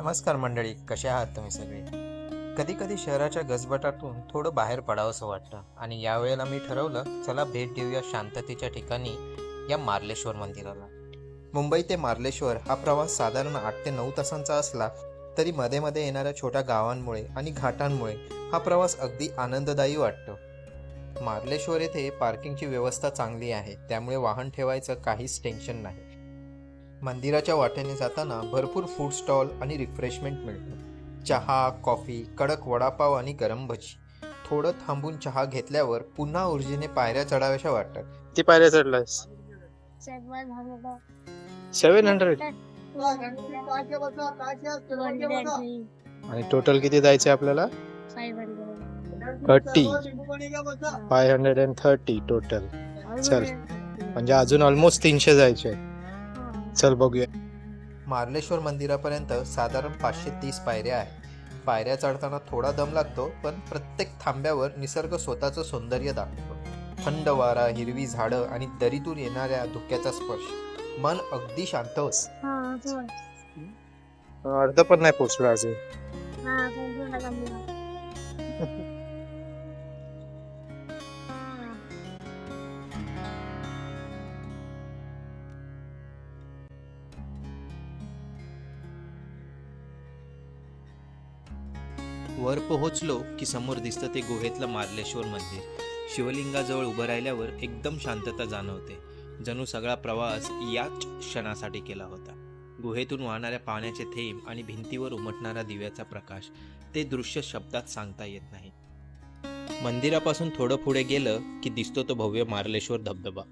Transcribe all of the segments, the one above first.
नमस्कार मंडळी कसे आहात तुम्ही सगळे? कधी कधी शहराच्या गजबटातून थोडं बाहेर पडावंसं वाटतं आणि यावेळेला मी ठरवलं चला भेट देऊया शांततेच्या ठिकाणी या मार्लेश्वर मंदिराला. मुंबई ते मार्लेश्वर हा प्रवास साधारण आठ ते नऊ तासांचा असला तरी मध्ये मध्ये येणाऱ्या छोट्या गावांमुळे आणि घाटांमुळे हा प्रवास अगदी आनंददायी वाटतो. मार्लेश्वर येथे पार्किंगची व्यवस्था चांगली आहे त्यामुळे वाहन ठेवायचं काहीच टेन्शन नाही. मंदिराच्या वाटेने जाताना भरपूर फूड स्टॉल आणि रिफ्रेशमेंट मिळतं. चहा कॉफी कडक वडापाव आणि गरम भजी. थोडं थांबून चहा घेतल्यावर पुन्हा ऊर्जेने पायऱ्या चढाव्याशा वाटतात. किती पायऱ्या चढलास सेव्हन हंड्रेड आणि टोटल किती जायचे आपल्याला? Thirty five hundred and thirty total चल. म्हणजे अजून ऑलमोस्ट तीनशे जायचे चल बघूया. मार्लेश्वर मंदिरापर्यंत साधारण पाचशे तीस पायऱ्या आहेत. पायऱ्या चढताना थोडा दम लागतो पण प्रत्येक थांब्यावर निसर्ग स्वतःचं सौंदर्य दाखवतो. थंड वारा हिरवी झाडं आणि दरीतून येणाऱ्या धुक्याचा स्पर्श. मन अगदी शांत होतं. अर्ध पण नाही पोचलो अजून. वर पोहोचलो की समोर दिसतं ते गुहेतलं मार्लेश्वर मंदिर. शिवलिंगाजवळ उभं राहिल्यावर एकदम शांतता जाणवते. जणू सगळा प्रवास याच क्षणासाठी केला होता. गुहेतून वाहणाऱ्या पाण्याचे थेंब आणि भिंतीवर उमटणारा दिव्याचा प्रकाश ते दृश्य शब्दात सांगता येत नाही. मंदिरापासून थोडं पुढे गेलं की दिसतो तो भव्य मार्लेश्वर धबधबा.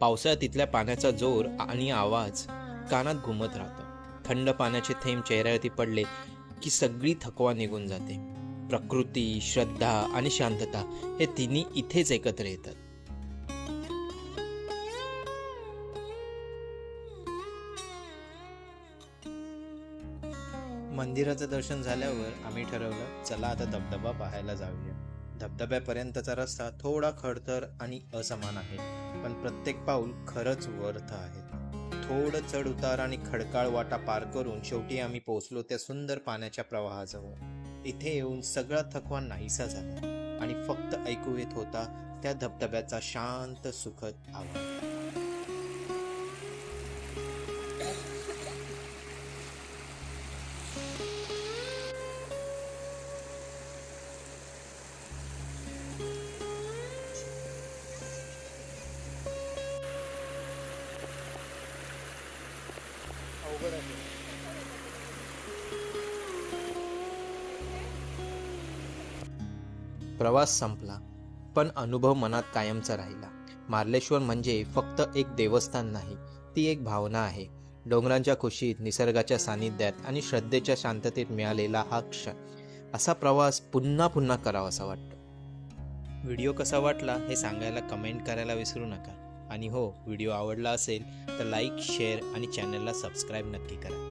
पावसाळ्यात तिथल्या पाण्याचा जोर आणि आवाज कानात घुमत राहतो. थंड पाण्याचे थेंब चेहऱ्यावरती पडले की सगळी थकवा निघून जाते. प्रकृती श्रद्धा आणि शांतता हे तिन्ही इथेच एकत्र येतात. मंदिराचं दर्शन झाल्यावर आम्ही ठरवलं चला आता धबधबा पाहायला जाऊया. धबधब्यापर्यंतचा रस्ता थोडा खडतर आणि असमान आहे पण प्रत्येक पाऊल खरंच वर्थ आहे. थोडं चढ उतार आणि खडकाळ वाटा पार करून शेवटी आम्ही पोहोचलो त्या सुंदर पाण्याच्या प्रवाहाजवळ. इथे येऊन सगळा थकवा नाहीसा झाला आणि फक्त ऐकू येत होता त्या धबधब्याचा शांत सुखद आवाज. प्रवास संपला पण अनुभव मनात कायमचा राहिला. मार्लेश्वर म्हणजे फक्त एक देवस्थान नाही ती एक भावना आहे. डोंगरांच्या खुशीत निसर्गाच्या सानिध्यात आणि श्रद्धेच्या शांततेत मिळालेला हा क्षण. असा प्रवास पुन्हा पुन्हा करावासा वाटतो. व्हिडिओ कसा वाटला हे सांगायला कमेंट करायला विसरू नका. आणि हो व्हिडिओ आवडला असेल तर लाईक शेअर आणि चॅनलला सबस्क्राईब नक्की करा.